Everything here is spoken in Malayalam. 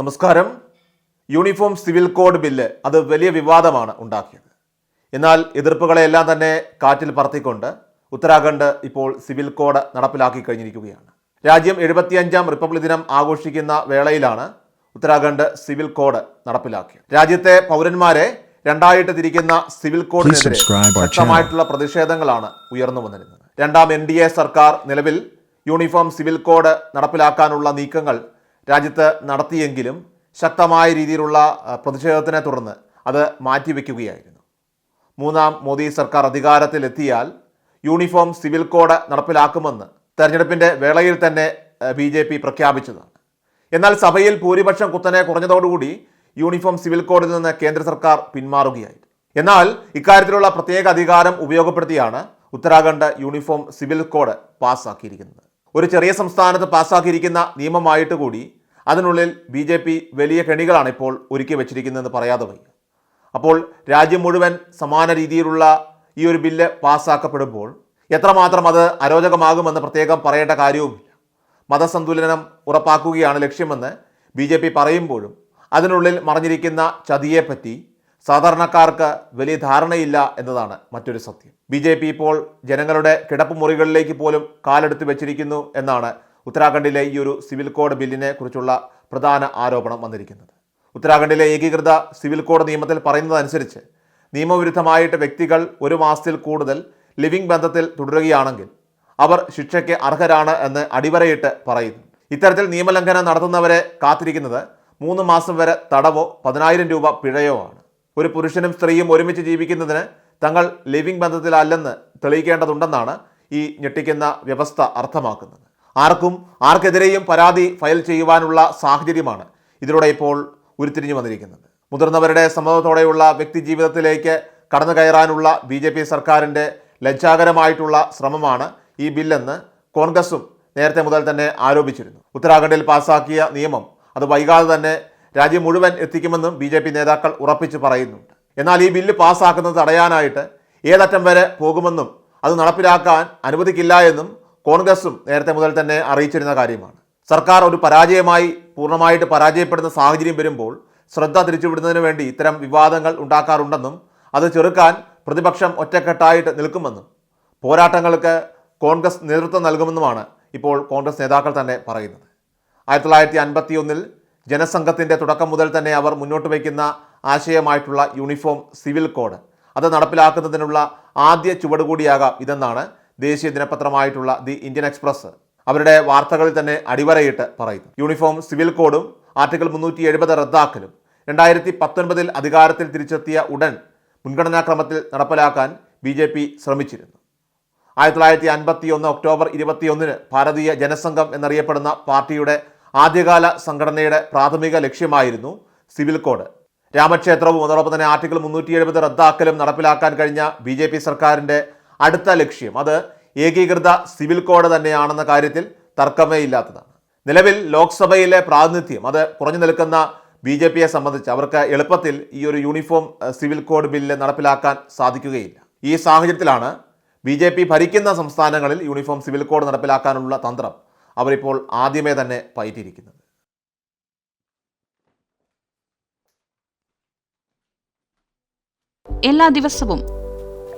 നമസ്കാരം. യൂണിഫോം സിവിൽ കോഡ് ബില്ല് അത് വലിയ വിവാദമാണ് ഉണ്ടാക്കിയത്. എന്നാൽ എതിർപ്പുകളെല്ലാം തന്നെ കാറ്റിൽ പറത്തിക്കൊണ്ട് ഉത്തരാഖണ്ഡ് ഇപ്പോൾ സിവിൽ കോഡ് നടപ്പിലാക്കി കഴിഞ്ഞിരിക്കുകയാണ്. രാജ്യം എഴുപത്തിയഞ്ചാം റിപ്പബ്ലിക് ദിനം ആഘോഷിക്കുന്ന വേളയിലാണ് ഉത്തരാഖണ്ഡ് സിവിൽ കോഡ് നടപ്പിലാക്കിയത്. രാജ്യത്തെ പൗരന്മാരെ രണ്ടായിട്ട് തിരിക്കുന്ന സിവിൽ കോഡിനെതിരെ ശക്തമായിട്ടുള്ള പ്രതിഷേധങ്ങളാണ് ഉയർന്നു വന്നിരുന്നത്. രണ്ടാം എൻ ഡി എ സർക്കാർ നിലവിൽ യൂണിഫോം സിവിൽ കോഡ് നടപ്പിലാക്കാനുള്ള നീക്കങ്ങൾ രാജ്യത്ത് നടത്തിയെങ്കിലും ശക്തമായ രീതിയിലുള്ള പ്രതിഷേധത്തിനെ തുടർന്ന് അത് മാറ്റിവെക്കുകയായിരുന്നു. മൂന്നാം മോദി സർക്കാർ അധികാരത്തിലെത്തിയാൽ യൂണിഫോം സിവിൽ കോഡ് നടപ്പിലാക്കുമെന്ന് തെരഞ്ഞെടുപ്പിന്റെ വേളയിൽ തന്നെ ബി ജെ പി പ്രഖ്യാപിച്ചതാണ്. എന്നാൽ സഭയിൽ ഭൂരിപക്ഷം കുത്തനെ കുറഞ്ഞതോടുകൂടി യൂണിഫോം സിവിൽ കോഡിൽ നിന്ന് കേന്ദ്ര സർക്കാർ പിന്മാറുകയായിരുന്നു. എന്നാൽ ഇക്കാര്യത്തിലുള്ള പ്രത്യേക അധികാരം ഉപയോഗപ്പെടുത്തിയാണ് ഉത്തരാഖണ്ഡ് യൂണിഫോം സിവിൽ കോഡ് പാസ്സാക്കിയിരിക്കുന്നത് ഒരു ചെറിയ സംസ്ഥാനത്ത് പാസ്സാക്കിയിരിക്കുന്ന നിയമമായിട്ട് കൂടി അതിനുള്ളിൽ ബി ജെ പി വലിയ കെണികളാണ് ഇപ്പോൾ ഒരുക്കി വെച്ചിരിക്കുന്നതെന്ന് പറയാതെ വയ്യ. അപ്പോൾ രാജ്യം മുഴുവൻ സമാന രീതിയിലുള്ള ഈ ഒരു ബില്ല് പാസ്സാക്കപ്പെടുമ്പോൾ എത്രമാത്രം അത് അരോചകമാകുമെന്ന് പ്രത്യേകം പറയേണ്ട കാര്യവുമില്ല. മതസന്തുലനം ഉറപ്പാക്കുകയാണ് ലക്ഷ്യമെന്ന് ബി ജെ പി പറയുമ്പോഴും അതിനുള്ളിൽ മറഞ്ഞിരിക്കുന്ന ചതിയെപ്പറ്റി സാധാരണക്കാർക്ക് വലിയ ധാരണയില്ല എന്നതാണ് മറ്റൊരു സത്യം. ബി ജെ പി ഇപ്പോൾ ജനങ്ങളുടെ കിടപ്പ് മുറികളിലേക്ക് പോലും കാലെടുത്ത് വെച്ചിരിക്കുന്നു എന്നാണ് ഉത്തരാഖണ്ഡിലെ ഈ ഒരു സിവിൽ കോഡ് ബില്ലിനെ കുറിച്ചുള്ള പ്രധാന ആരോപണം വന്നിരിക്കുന്നത്. ഉത്തരാഖണ്ഡിലെ ഏകീകൃത സിവിൽ കോഡ് നിയമത്തിൽ പറയുന്നതനുസരിച്ച് നിയമവിരുദ്ധമായിട്ട് വ്യക്തികൾ ഒരു മാസത്തിൽ കൂടുതൽ ലിവിംഗ് ബന്ധത്തിൽ തുടരുകയാണെങ്കിൽ അവർ ശിക്ഷയ്ക്ക് അർഹരാണ് എന്ന് അടിവരയിട്ട് പറയുന്നു. ഇത്തരത്തിൽ നിയമലംഘനം നടത്തുന്നവരെ കാത്തിരിക്കുന്നത് മൂന്ന് മാസം വരെ തടവോ പതിനായിരം രൂപ പിഴയോ ആണ്. ഒരു പുരുഷനും സ്ത്രീയും ഒരുമിച്ച് ജീവിക്കുന്നതിന് തങ്ങൾ ലിവിംഗ് ബന്ധത്തിലല്ലെന്ന് തെളിയിക്കേണ്ടതുണ്ടെന്നാണ് ഈ ഞെട്ടിക്കുന്ന വ്യവസ്ഥ അർത്ഥമാക്കുന്നത്. ആർക്കും ആർക്കെതിരെയും പരാതി ഫയൽ ചെയ്യുവാനുള്ള സാഹചര്യമാണ് ഇതിലൂടെ ഇപ്പോൾ ഉരുത്തിരിഞ്ഞു വന്നിരിക്കുന്നത്. മുതിർന്നവരുടെ സമ്മതത്തോടെയുള്ള വ്യക്തി ജീവിതത്തിലേക്ക് കടന്നു കയറാനുള്ള ബി ജെ പി സർക്കാരിന്റെ ലജ്ജാകരമായിട്ടുള്ള ശ്രമമാണ് ഈ ബില്ലെന്ന് കോൺഗ്രസും നേരത്തെ മുതൽ തന്നെ ആരോപിച്ചിരുന്നു. ഉത്തരാഖണ്ഡിൽ പാസാക്കിയ നിയമം അത് വൈകാതെ തന്നെ രാജ്യം മുഴുവൻ എത്തിക്കുമെന്നും ബി നേതാക്കൾ ഉറപ്പിച്ചു പറയുന്നുണ്ട്. എന്നാൽ ഈ ബില്ല് പാസ്സാക്കുന്നത് തടയാനായിട്ട് ഏതറ്റം വരെ പോകുമെന്നും അത് നടപ്പിലാക്കാൻ അനുവദിക്കില്ല എന്നും കോൺഗ്രസും നേരത്തെ മുതൽ തന്നെ അറിയിച്ചിരുന്ന കാര്യമാണ്. സർക്കാർ ഒരു പരാജയമായി പൂർണമായിട്ട് പരാജയപ്പെടുന്ന സാഹചര്യം വരുമ്പോൾ ശ്രദ്ധ തിരിച്ചുവിടുന്നതിന് വേണ്ടി ഇത്തരം വിവാദങ്ങൾ ഉണ്ടാക്കാറുണ്ടെന്നും അത് ചെറുക്കാൻ പ്രതിപക്ഷം ഒറ്റക്കെട്ടായിട്ട് നിൽക്കുമെന്നും പോരാട്ടങ്ങൾക്ക് കോൺഗ്രസ് നേതൃത്വം നൽകുമെന്നുമാണ് ഇപ്പോൾ കോൺഗ്രസ് നേതാക്കൾ തന്നെ പറയുന്നത്. ആയിരത്തി തൊള്ളായിരത്തി അൻപത്തി ഒന്നിൽ ജനസംഘത്തിന്റെ തുടക്കം മുതൽ തന്നെ അവർ മുന്നോട്ട് വയ്ക്കുന്ന ആശയമായിട്ടുള്ള യൂണിഫോം സിവിൽ കോഡ്. അത് നടപ്പിലാക്കുന്നതിനുള്ള ആദ്യ ചുവടുകൂടിയാകാം ഇതെന്നാണ് ദേശീയ ദിനപത്രമായിട്ടുള്ള ദി ഇന്ത്യൻ എക്സ്പ്രസ് അവരുടെ വാർത്തകളിൽ തന്നെ അടിവരയിട്ട് പറയുന്നു. യൂണിഫോം സിവിൽ കോഡും ആർട്ടിക്കിൾ മുന്നൂറ്റി എഴുപത് റദ്ദാക്കലും രണ്ടായിരത്തി പത്തൊൻപതിൽ അധികാരത്തിൽ തിരിച്ചെത്തിയ ഉടൻ മുൻഗണനാക്രമത്തിൽ നടപ്പിലാക്കാൻ ബി ജെ പി ശ്രമിച്ചിരുന്നു. ആയിരത്തി തൊള്ളായിരത്തി അൻപത്തി ഒന്ന് ഒക്ടോബർ ഇരുപത്തിയൊന്നിന് ഭാരതീയ ജനസംഘം എന്നറിയപ്പെടുന്ന പാർട്ടിയുടെ ആദ്യകാല സംഘടനയുടെ പ്രാഥമിക ലക്ഷ്യമായിരുന്നു സിവിൽ കോഡ്. രാമക്ഷേത്രവും അതോടൊപ്പം തന്നെ ആർട്ടിക്കിൾ മുന്നൂറ്റി എഴുപത് റദ്ദാക്കലും നടപ്പിലാക്കാൻ കഴിഞ്ഞ ബി സർക്കാരിന്റെ അടുത്ത ലക്ഷ്യം അത് ഏകീകൃത സിവിൽ കോഡ് തന്നെയാണെന്ന കാര്യത്തിൽ തർക്കമേ ഇല്ലാത്തതാണ് നിലവിൽ ലോക്സഭയിലെ പ്രാതിനിധ്യം അത് കുറഞ്ഞു നിൽക്കുന്ന ബി ജെ പിയെ സംബന്ധിച്ച് അവർക്ക് എളുപ്പത്തിൽ ഈ ഒരു യൂണിഫോം സിവിൽ കോഡ് ബില്ല് നടപ്പിലാക്കാൻ സാധിക്കുകയില്ല. ഈ സാഹചര്യത്തിലാണ് ബി ജെ പി ഭരിക്കുന്ന സംസ്ഥാനങ്ങളിൽ യൂണിഫോം സിവിൽ കോഡ് നടപ്പിലാക്കാനുള്ള തന്ത്രം അവരിപ്പോൾ ആദ്യമേ തന്നെ പയറ്റിയിരിക്കുന്നത്. എല്ലാ ദിവസവും